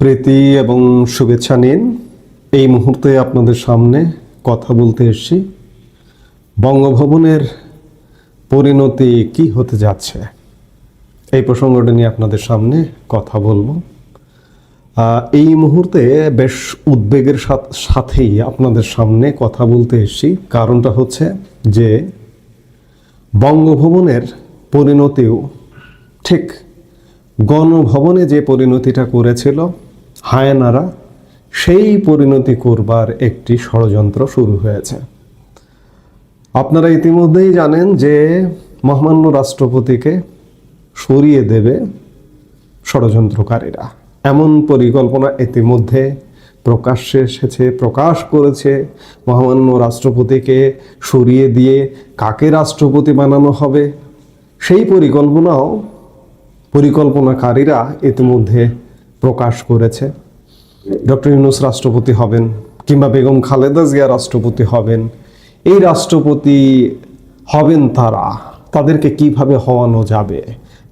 প্রীতি এবং শুভেচ্ছা নিন। এই মুহূর্তে আপনাদের সামনে কথা বলতে এসেছি। বঙ্গভবনের পরিণতি কি হতে যাচ্ছে? এই প্রসঙ্গটা নিয়ে আপনাদের সামনে কথা বলব। এই মুহূর্তে বেশ উদ্বেগের সাথেই আপনাদের সামনে কথা বলতে এসেছি। কারণটা হচ্ছে যে বঙ্গভবনের পরিণতিও ঠিক গণভবনে যে পরিণতিটা করেছিল হায়নারা সেই পরিণতি করবার একটি ষড়যন্ত্র শুরু হয়েছে। আপনারা ইতিমধ্যেই জানেন যে মহামান্য রাষ্ট্রপতিকে সরিয়ে দেবে ষড়যন্ত্রকারীরা। এমন পরিকল্পনা ইতিমধ্যে প্রকাশ্যে এসেছে, প্রকাশ করেছে। মহামান্য রাষ্ট্রপতিকে সরিয়ে দিয়ে কাকে রাষ্ট্রপতি বানানো হবে, সেই পরিকল্পনাও পরিকল্পনাকারীরা ইতিমধ্যে প্রকাশ করেছে। ডক্টর ইউনুস রাষ্ট্রপতি হবেন কিংবা বেগম খালেদা জিয়া রাষ্ট্রপতি হবেন। এই রাষ্ট্রপতি হবেন তারা। তাদেরকে কীভাবে হওয়ানো যাবে?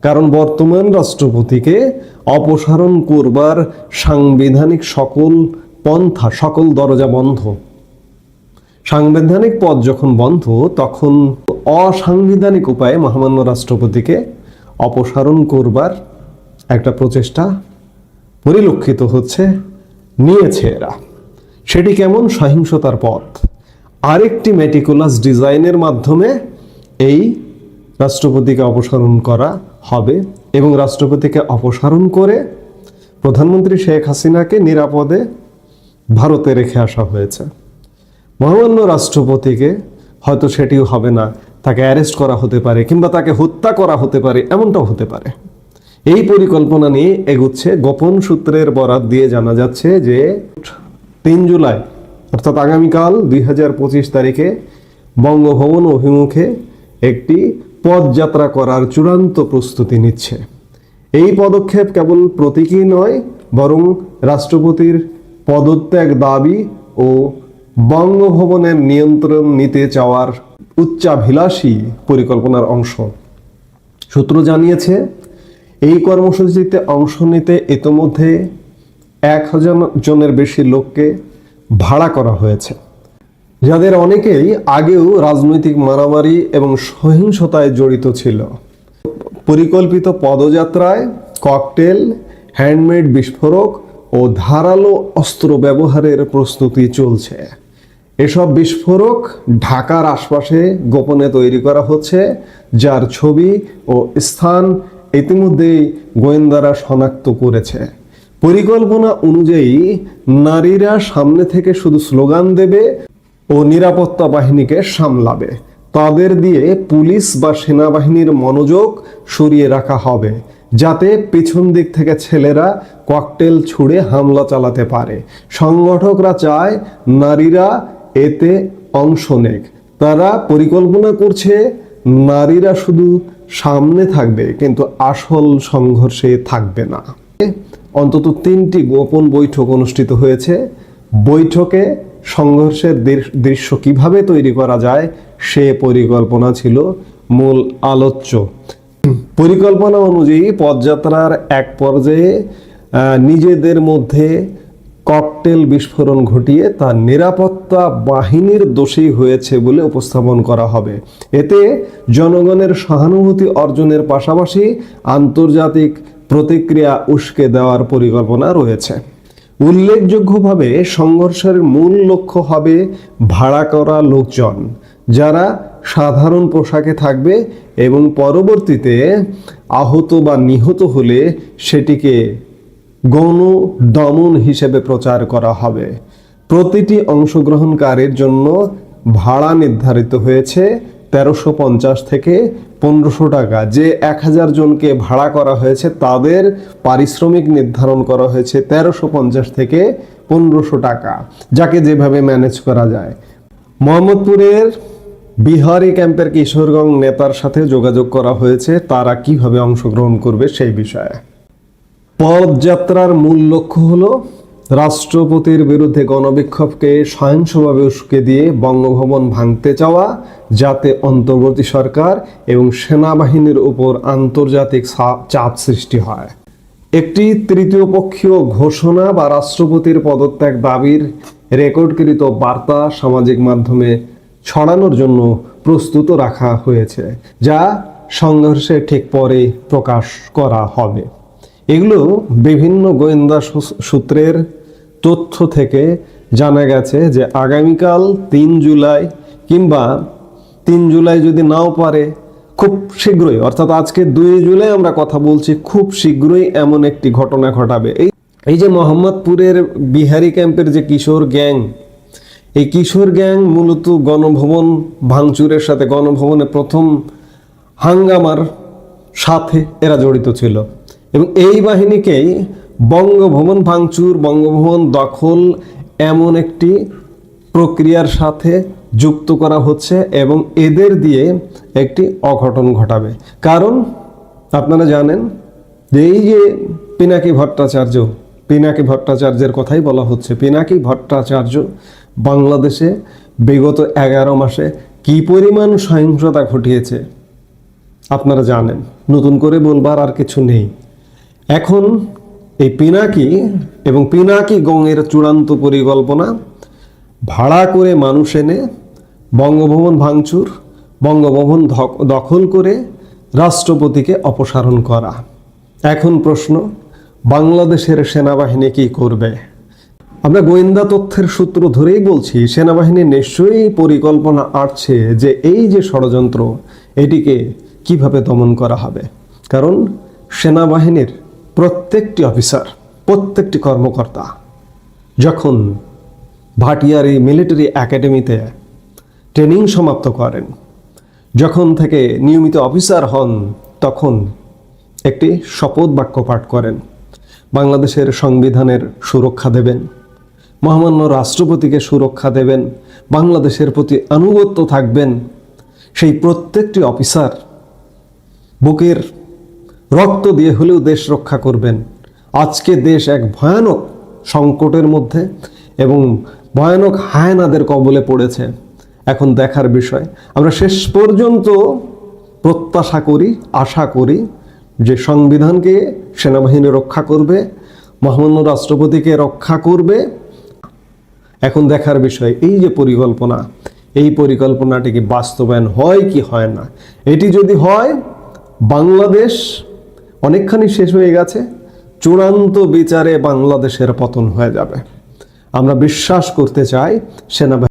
কারণ বর্তমান রাষ্ট্রপতিকে অপসারণ করবার সাংবিধানিক সকল পন্থা, সকল দরজা বন্ধ। সাংবিধানিক পদ যখন বন্ধ, তখন অসাংবিধানিক উপায়ে মহামান্য রাষ্ট্রপতিকে অপসারণ করবার একটা প্রচেষ্টা পরিলক্ষিত হচ্ছে, নিয়েছে এরা। সেটি কেমন সহিংসতার পথ? আরেকটি মেটিকুলাস ডিজাইনের মাধ্যমে এই রাষ্ট্রপতিকে অপসারণ করা হবে এবং রাষ্ট্রপতিকে অপসারণ করে প্রধানমন্ত্রী শেখ হাসিনাকে নিরাপদে ভারতে রেখে আসা হয়েছে। মহামান্য রাষ্ট্রপতিকে হয়তো সেটিও হবে না, তাকে অ্যারেস্ট করা হতে পারে কিংবা তাকে হত্যা করা হতে পারে, এমনটাও হতে পারে। এই পরিকল্পনা নিয়ে এগুচ্ছে গোপন সূত্রের বরাত দিয়ে জানা যাচ্ছে যে তিন জুলাই, অর্থাৎ আগামীকাল দুই হাজার পঁচিশ তারিখে বঙ্গভবন অভিমুখে একটি পদযাত্রা করার চূড়ান্ত প্রস্তুতি নিচ্ছে। এই পদক্ষেপ কেবল প্রতীকী নয়, বরং রাষ্ট্রপতির পদত্যাগ দাবি ও বঙ্গভবনের নিয়ন্ত্রণ নিতে চাওয়ার উচ্চাভিলাষী পরিকল্পনার অংশ। সূত্র জানিয়েছে এই কর্মসূচিতে অংশ নিতে ইতোমধ্যে এক হাজার জনের বেশি লোককে ভাড়া করা হয়েছে। যাদের অনেকেই আগেও রাজনৈতিক মারামারি এবং সহিংসতায় জড়িত ছিল। পরিকল্পিত পদযাত্রায় ককটেল, হ্যান্ডমেড বিস্ফোরক ও ধারালো অস্ত্র ব্যবহারের প্রস্তুতি চলছে। এসব বিস্ফোরক ঢাকার আশপাশে গোপনে তৈরি করা হচ্ছে, যার ছবি ও স্থান ইতিমধ্যেই গোয়েন্দারা শনাক্ত করেছে। পরিকল্পনা অনুযায়ী নারীরা সামনে থেকে শুধু স্লোগান দেবে ও নিরাপত্তা বাহিনীকে সামলাবে। তাদের দিয়ে পুলিশ বা সেনাবাহিনীর মনোযোগ সরিয়ে রাখা হবে, যাতে পিছন দিক থেকে ছেলেরা ককটেল ছুড়ে হামলা চালাতে পারে। সংগঠকরা চায় নারীরা এতে অংশ নেক। তারা পরিকল্পনা করছে, নারীরা শুধু সামনে থাকবে, কিন্তু আসল সংঘর্ষে থাকবে না। অন্তত তিনটি গোপন বৈঠক অনুষ্ঠিত হয়েছে। বৈঠকে সংঘর্ষের দৃশ- দৃশ্য কীভাবে তৈরি করা যায়, সে পরিকল্পনা ছিল মূল আলোচ্য। পরিকল্পনা অনুযায়ী পদযাত্রার এক পর্যায়ে নিজেদের মধ্যে ককটেল বিস্ফোরণ ঘটিয়ে তা নিরাপত্তা বাহিনীর দোষী হয়েছে বলে উপস্থাপন করা হবে। এতে জনগণের সহানুভূতি অর্জনের পাশাপাশি আন্তর্জাতিক প্রতিক্রিয়া উস্কে দেওয়ার পরিকল্পনা রয়েছে। উল্লেখযোগ্যভাবে সংঘর্ষের মূল লক্ষ্য হবে ভাড়া করা লোকজন, যারা সাধারণ পোশাকে থাকবে এবং পরবর্তীতে আহত বা নিহত হলে সেটিকে গণ দমন হিসেবে প্রচার করা হবে। প্রতিটি অংশগ্রহণকারীর জন্য ভাড়া নির্ধারিত হয়েছে তেরোশো পঞ্চাশ থেকে পনেরোশো টাকা। যে এক হাজার জনকে ভাড়া করা হয়েছে, তাদের পারিশ্রমিক নির্ধারণ করা হয়েছে তেরোশো পঞ্চাশ থেকে পনেরোশো টাকা, যাকে যেভাবে ম্যানেজ করা যায়। মোহাম্মদপুরের বিহারি ক্যাম্পের কিশোরগঞ্জ নেতার সাথে যোগাযোগ করা হয়েছে, তারা কীভাবে অংশগ্রহণ করবে সেই বিষয়ে। পদযাত্রার মূল লক্ষ্য হল রাষ্ট্রপতির বিরুদ্ধে গণবিক্ষোভকে সহিংসভাবে উস্কে দিয়ে বঙ্গভবন ভাঙতে চাওয়া, যাতে অন্তর্বর্তী সরকার এবং সেনাবাহিনীর উপর আন্তর্জাতিক চাপ সৃষ্টি হয়। একটি তৃতীয় পক্ষীয় ঘোষণা বা রাষ্ট্রপতির পদত্যাগ দাবির রেকর্ডকৃত বার্তা সামাজিক মাধ্যমে ছড়ানোর জন্য প্রস্তুত রাখা হয়েছে, যা সংঘর্ষের ঠিক পরে প্রকাশ করা হবে। এগুলো বিভিন্ন গোয়েন্দা সূত্রের তথ্য থেকে জানা গেছে যে আগামীকাল তিন জুলাই কিংবা তিন জুলাই যদি নাও পারে, খুব শীঘ্রই, অর্থাৎ আজকে দুই জুলাই আমরা কথা বলছি, খুব শীঘ্রই এমন একটি ঘটনা ঘটাবে। এই এই যে মোহাম্মদপুরের বিহারি ক্যাম্পের যে কিশোর গ্যাং, এই কিশোর গ্যাং মূলত গণভবন ভাঙচুরের সাথে গণভবনে প্রথম হাঙ্গামার সাথে এরা জড়িত ছিল। এবং এই বাহিনীকেই বঙ্গভবন ভাঙচুর, বঙ্গভবন দখল এমন একটি প্রক্রিয়ার সাথে যুক্ত করা হচ্ছে এবং এদের দিয়ে একটি অঘটন ঘটাবে। কারণ আপনারা জানেন যে এই যে পিনাকি ভট্টাচার্য, পিনাকি ভট্টাচার্যের কথাই বলা হচ্ছে। পিনাকি ভট্টাচার্য বাংলাদেশে বিগত এগারো মাসে কি পরিমাণ সহিংসতা ঘটিয়েছে, আপনারা জানেন। নতুন করে বলবার আর কিছু নেই। এখন এই পিনাকি এবং পিনাকি গঙের চূড়ান্ত পরিকল্পনা, ভাড়া করে মানুষ এনে বঙ্গভবন ভাঙচুর, বঙ্গভবন দখল করে রাষ্ট্রপতিকে অপসারণ করা। এখন প্রশ্ন, বাংলাদেশের সেনাবাহিনী কি করবে? আমরা গোয়েন্দা তথ্যের সূত্র ধরেই বলছি, সেনাবাহিনী নিশ্চয়ই পরিকল্পনা আটছে যে এই যে ষড়যন্ত্র, এটিকে কীভাবে দমন করা হবে। কারণ সেনাবাহিনীর প্রত্যেকটি অফিসার, প্রত্যেকটি কর্মকর্তা যখন ভাটিয়ারি মিলিটারি একাডেমিতে ট্রেনিং সমাপ্ত করেন, যখন থেকে নিয়মিত অফিসার হন, তখন একটি শপথ বাক্য পাঠ করেন, বাংলাদেশের সংবিধানের সুরক্ষা দেবেন, মহামান্য রাষ্ট্রপতিকে সুরক্ষা দেবেন, বাংলাদেশের প্রতি আনুগত্য থাকবেন, সেই প্রত্যেকটি অফিসার বুকের রক্ত দিয়ে হলেও দেশ রক্ষা করবেন। আজকে দেশ এক ভয়ানক সংকটের মধ্যে এবং ভয়ানক হায়নাদের কবলে পড়েছে। এখন দেখার বিষয়, আমরা শেষ পর্যন্ত প্রত্যাশা করি, আশা করি যে সংবিধানকে সেনাবাহিনী রক্ষা করবে, মহামান্য রাষ্ট্রপতিকে রক্ষা করবে। এখন দেখার বিষয়, এই যে পরিকল্পনা, এই পরিকল্পনাটি কি বাস্তবায়ন হয় কি হয় না? এটি যদি হয়, বাংলাদেশ অনেকখানি শেষ হয়ে গেছে, চূড়ান্ত বিচারে বাংলাদেশের পতন হয়ে যাবে। আমরা বিশ্বাস করতে চাই সেনাবাহিনী